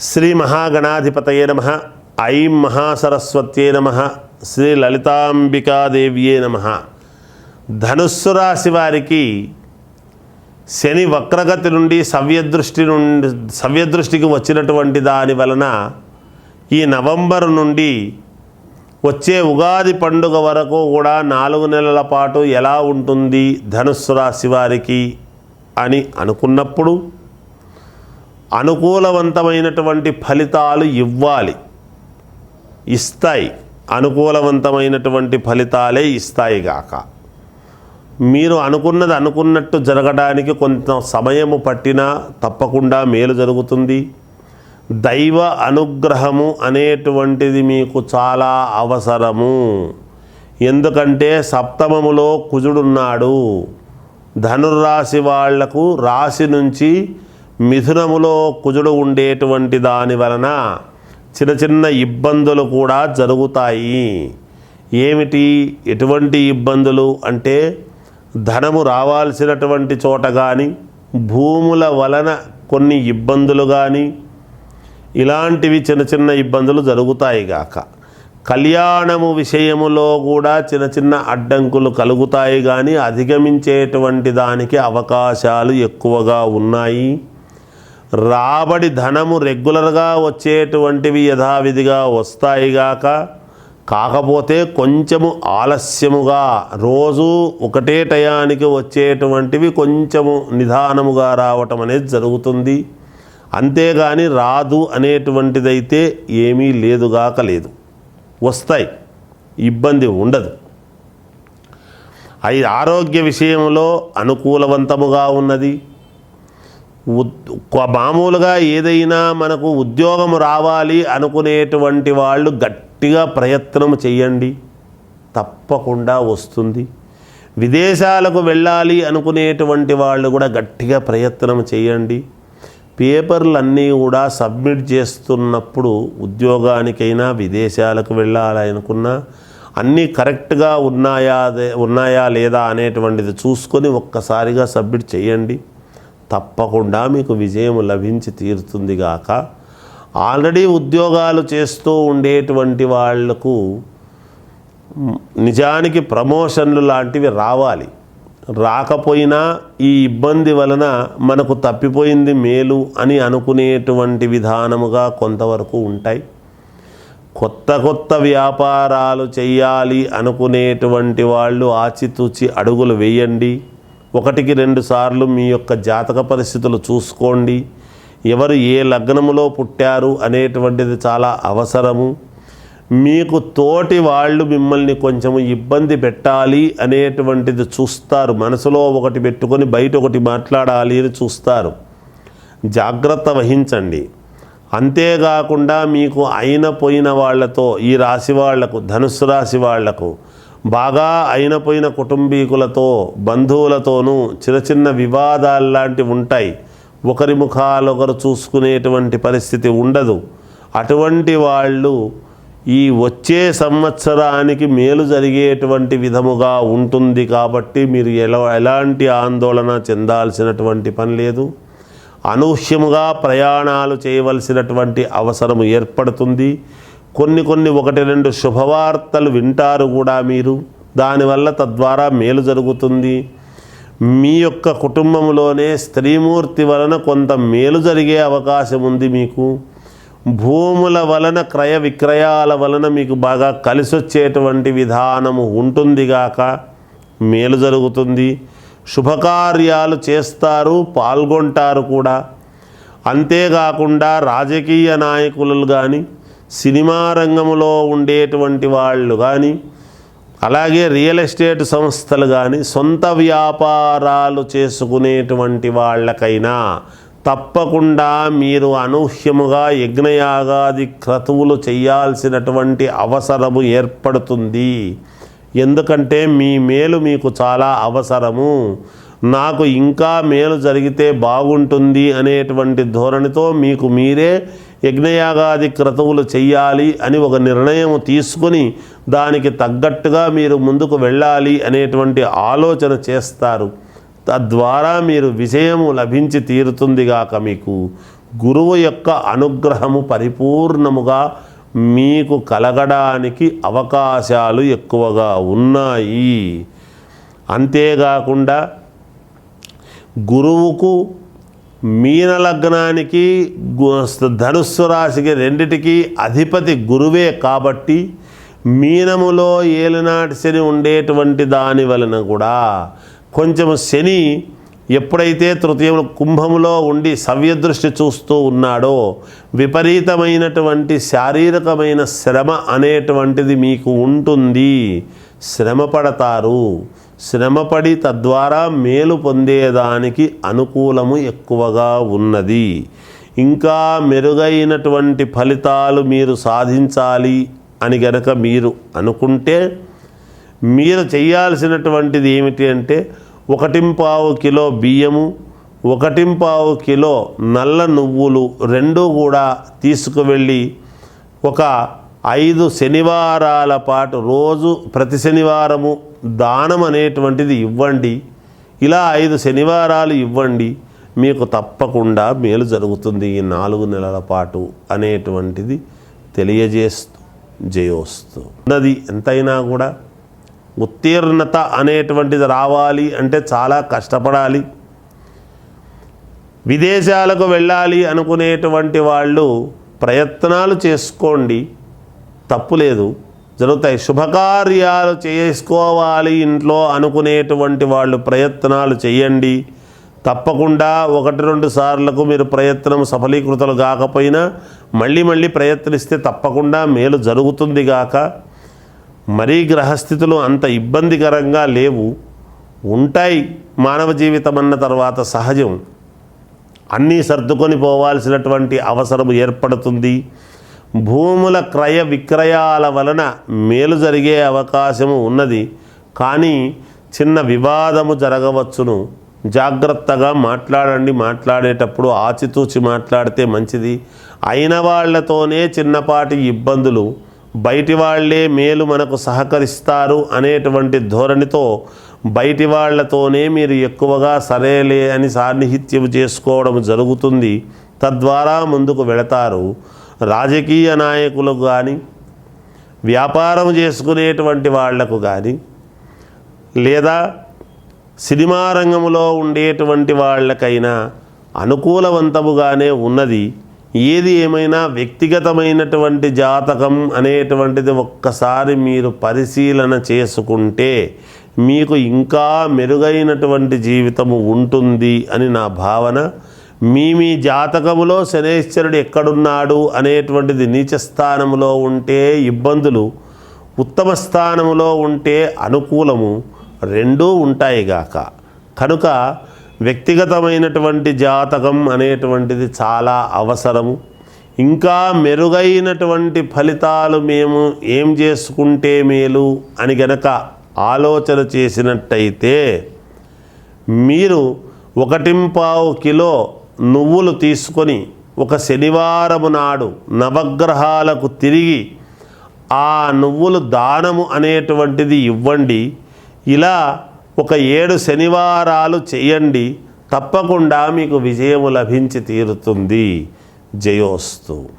శ్రీ మహాగణాధిపతయే నమ. ఐం మహాసరస్వత్యే నమ. శ్రీ లలితాంబికాదేవ్యే నమ. ధనుస్సు రాశి వారికి శని వక్రగతి నుండి సవ్యదృష్టి నుండి సవ్యదృష్టికి వచ్చినటువంటి దాని వలన ఈ నవంబర్ నుండి వచ్చే ఉగాది పండుగ వరకు కూడా నాలుగు నెలల పాటు ఎలా ఉంటుంది ధనుస్సు రాశి వారికి అని అనుకున్నప్పుడు అనుకూలవంతమైనటువంటి ఫలితాలు ఇవ్వాలి. ఇస్తాయి. అనుకూలవంతమైనటువంటి ఫలితాలే ఇస్తాయి గాక. మీరు అనుకున్నది అనుకున్నట్టు జరగడానికి కొంత సమయము పట్టినా తప్పకుండా మేలు జరుగుతుంది. దైవ అనుగ్రహము అనేటువంటిది మీకు చాలా అవసరము. ఎందుకంటే సప్తమములో కుజుడున్నాడు. ధనుర్రాశి వాళ్ళకు రాశి నుంచి మిథునములో కుజుడు ఉండేటువంటి దాని వలన చిన్న చిన్న ఇబ్బందులు కూడా జరుగుతాయి. ఏమిటి? ఎటువంటి ఇబ్బందులు? అంటే ధనము రావాల్సినటువంటి చోట కానీ భూముల వలన కొన్ని ఇబ్బందులు కానీ ఇలాంటివి చిన్న చిన్న ఇబ్బందులు జరుగుతాయి గాక. కళ్యాణము విషయములో కూడా చిన్న చిన్న అడ్డంకులు కలుగుతాయి కానీ అధిగమించేటువంటి దానికి అవకాశాలు ఎక్కువగా ఉన్నాయి. రాబడి ధనము రెగ్యులర్గా వచ్చేటువంటివి యథావిధిగా వస్తాయి గాక. కాకపోతే కొంచెము ఆలస్యముగా రోజు ఒకటే టయానికి వచ్చేటువంటివి కొంచెము నిదానముగా రావటం అనేది జరుగుతుంది. అంతేగాని రాదు అనేటువంటిదైతే ఏమీ లేదుగాక లేదు. వస్తాయి. ఇబ్బంది ఉండదు. అయి ఆరోగ్య విషయంలో అనుకూలవంతముగా ఉన్నది. మామూలుగా ఏదైనా మనకు ఉద్యోగం రావాలి అనుకునేటువంటి వాళ్ళు గట్టిగా ప్రయత్నం చేయండి తప్పకుండా వస్తుంది. విదేశాలకు వెళ్ళాలి అనుకునేటువంటి వాళ్ళు కూడా గట్టిగా ప్రయత్నం చేయండి పేపర్లన్నీ కూడా సబ్మిట్ చేస్తున్నప్పుడు ఉద్యోగానికైనా విదేశాలకు వెళ్ళాలనుకున్నా అన్నీ కరెక్ట్గా ఉన్నాయా ఉన్నాయా లేదా అనేటువంటిది చూసుకొని ఒక్కసారిగా సబ్మిట్ చేయండి తప్పకుండా మీకు విజయం లభించి తీరుతుందిగాక ఆల్రెడీ ఉద్యోగాలు చేస్తూ ఉండేటువంటి వాళ్ళకు నిజానికి ప్రమోషన్లు లాంటివి రావాలి. రాకపోయినా ఈ ఇబ్బంది వలన మనకు తప్పిపోయింది మేలు అని అనుకునేటువంటి విధానముగా కొంతవరకు ఉంటాయి. కొత్త కొత్త వ్యాపారాలు చేయాలి అనుకునేటువంటి వాళ్ళు ఆచితూచి అడుగులు వేయండి. ఒకటికి రెండు సార్లు మీ యొక్క జాతక పరిస్థితులు చూసుకోండి. ఎవరు ఏ లగ్నములో పుట్టారు అనేటువంటిది చాలా అవసరము. మీకు తోటి వాళ్ళు మిమ్మల్ని కొంచెం ఇబ్బంది పెట్టాలి అనేటువంటిది చూస్తారు. మనసులో ఒకటి పెట్టుకొని బయట ఒకటి మాట్లాడాలి అని చూస్తారు. జాగ్రత్త వహించండి. అంతేకాకుండా మీకు అయిన పోయిన వాళ్ళతో ఈ రాశి వాళ్ళకు ధనుస్సు రాశి వాళ్ళకు బాగా అయిన పోయిన కుటుంబీకులతో బంధువులతోనూ చిన్న చిన్న వివాదాలు లాంటివి ఉంటాయి. ఒకరి ముఖాలొకరు చూసుకునేటువంటి పరిస్థితి ఉండదు. అటువంటి వాళ్ళు ఈ వచ్చే సంవత్సరానికి మేలు జరిగేటువంటి విధముగా ఉంటుంది కాబట్టి మీరు ఎలా ఎలాంటి ఆందోళన చెందాల్సినటువంటి పని లేదు. అనూహ్యముగా ప్రయాణాలు చేయవలసినటువంటి అవసరం ఏర్పడుతుంది. కొన్ని కొన్ని ఒకటి రెండు శుభవార్తలు వింటారు కూడా మీరు. దానివల్ల తద్వారా మేలు జరుగుతుంది. మీ యొక్క కుటుంబంలోనే స్త్రీమూర్తి వలన కొంత మేలు జరిగే అవకాశం ఉంది మీకు. భూముల వలన క్రయ విక్రయాల వలన మీకు బాగా కలిసొచ్చేటువంటి విధానము ఉంటుందిగాక మేలు జరుగుతుంది. శుభకార్యాలు చేస్తారు పాల్గొంటారు కూడా. అంతేకాకుండా రాజకీయ నాయకులు కానీ సినిమా రంగంలో ఉండేటువంటి వాళ్ళు కానీ అలాగే రియల్ ఎస్టేట్ సంస్థలు కానీ సొంత వ్యాపారాలు చేసుకునేటువంటి వాళ్ళకైనా తప్పకుండా మీరు అనూహ్యముగా యజ్ఞయాగాది క్రతువులు చేయాల్సినటువంటి అవసరము ఏర్పడుతుంది. ఎందుకంటే మీ మేలు మీకు చాలా అవసరము. నాకు ఇంకా మేలు జరిగితే బాగుంటుంది అనేటువంటి ధోరణితో మీకు మీరే యజ్ఞయాగాది క్రతువులు చెయ్యాలి అని ఒక నిర్ణయం తీసుకుని దానికి తగ్గట్టుగా మీరు ముందుకు వెళ్ళాలి అనేటువంటి ఆలోచన చేస్తారు. తద్వారా మీరు విజయము లభించి తీరుతుందిగాక మీకు. గురువు యొక్క అనుగ్రహము పరిపూర్ణముగా మీకు కలగడానికి అవకాశాలు ఎక్కువగా ఉన్నాయి. అంతేకాకుండా గురువుకు మీన లగ్నానికి గు- ధనుస్సు రాశికి రెండిటికి అధిపతి గురువే కాబట్టి మీనములో ఏలినాటి శని ఉండేటువంటి దాని వలన కూడా కొంచెం శని ఎప్పుడైతే తృతీయంలో కుంభములో ఉండి సవ్యదృష్టి చూస్తూ ఉన్నాడో విపరీతమైనటువంటి శారీరకమైన శ్రమ అనేటువంటిది మీకు ఉంటుంది. శ్రమ పడతారు. శ్రమపడి తద్వారా మేలు పొందేదానికి అనుకూలము ఎక్కువగా ఉన్నది. ఇంకా మెరుగైనటువంటి ఫలితాలు మీరు సాధించాలి అని గనక మీరు అనుకుంటే మీరు చేయాల్సినటువంటిది ఏమిటి అంటే ఒకటింపావు కిలో బియ్యము ఒకటింపావు కిలో నల్ల నువ్వులు రెండు కూడా తీసుకువెళ్ళి ఒక ఐదు శనివారాల పాటు రోజు ప్రతి శనివారము దానం అనేటువంటిది ఇవ్వండి. ఇలా ఐదు శనివారాలు ఇవ్వండి. మీకు తప్పకుండా మేలు జరుగుతుంది ఈ నాలుగు నెలల పాటు అనేటువంటిది తెలియజేస్తూ జయోస్తూ. ఉన్నది ఎంతైనా కూడా ఉత్తీర్ణత అనేటువంటిది రావాలి అంటే చాలా కష్టపడాలి. విదేశాలకు వెళ్ళాలి అనుకునేటువంటి వాళ్ళు ప్రయత్నాలు చేసుకోండి. తప్పులేదు జరుగుతాయి. శుభకార్యాలు చేసుకోవాలి ఇంట్లో అనుకునేటువంటి వాళ్ళు ప్రయత్నాలు చేయండి. తప్పకుండా ఒకటి రెండు సార్లకు మీరు ప్రయత్నం సఫలీకృతలు కాకపోయినా మళ్ళీ మళ్ళీ ప్రయత్నిస్తే తప్పకుండా మేలు జరుగుతుంది గాక. మరీ గ్రహస్థితులు అంత ఇబ్బందికరంగా లేవు. ఉంటాయి మానవ జీవితం అన్న తర్వాత సహజం. అన్నీ సర్దుకొని పోవాల్సినటువంటి అవసరం ఏర్పడుతుంది. భూముల క్రయ విక్రయాల వలన మేలు జరిగే అవకాశము ఉన్నది. కానీ చిన్న వివాదము జరగవచ్చును. జాగ్రత్తగా మాట్లాడండి. మాట్లాడేటప్పుడు ఆచితూచి మాట్లాడితే మంచిది. అయిన వాళ్ళతోనే చిన్నపాటి ఇబ్బందులు బయటి వాళ్ళే మేలు మనకు సహకరిస్తారు అనేటువంటి ధోరణితో బయటి వాళ్ళతోనే మీరు ఎక్కువగా సరేలే అని సాన్నిహిత్యం చేసుకోవడం జరుగుతుంది. తద్వారా ముందుకు వెళతారు. రాజకీయ నాయకులకు కానీ వ్యాపారం చేసుకునేటువంటి వాళ్ళకు కానీ లేదా సినిమా రంగంలో ఉండేటువంటి వాళ్ళకైనా అనుకూలవంతముగానే ఉన్నది. ఏది ఏమైనా వ్యక్తిగతమైనటువంటి జాతకం అనేటువంటిది ఒక్కసారి మీరు పరిశీలన చేసుకుంటే మీకు ఇంకా మెరుగైనటువంటి జీవితము ఉంటుంది అని నా భావన. మీ మీ జాతకములో శనేశ్వరుడు ఎక్కడున్నాడు అనేటువంటిది నీచ స్థానములో ఉంటే ఇబ్బందులు ఉత్తమ స్థానములో ఉంటే అనుకూలము రెండూ ఉంటాయిగాక కనుక వ్యక్తిగతమైనటువంటి జాతకం అనేటువంటిది చాలా అవసరము. ఇంకా మెరుగైనటువంటి ఫలితాలు మేము ఏం చేసుకుంటే మేలు అని గనక ఆలోచన చేసినట్టయితే మీరు ఒకటింపావు కిలో నువ్వులు తీసుకొని ఒక శనివారము నాడు నవగ్రహాలకు తిరిగి ఆ నువ్వులు దానము అనేటువంటిది ఇవ్వండి. ఇలా ఒక ఏడు శనివారాలు చేయండి తప్పకుండా మీకు విజయము లభించి తీరుతుంది. జయోస్తు.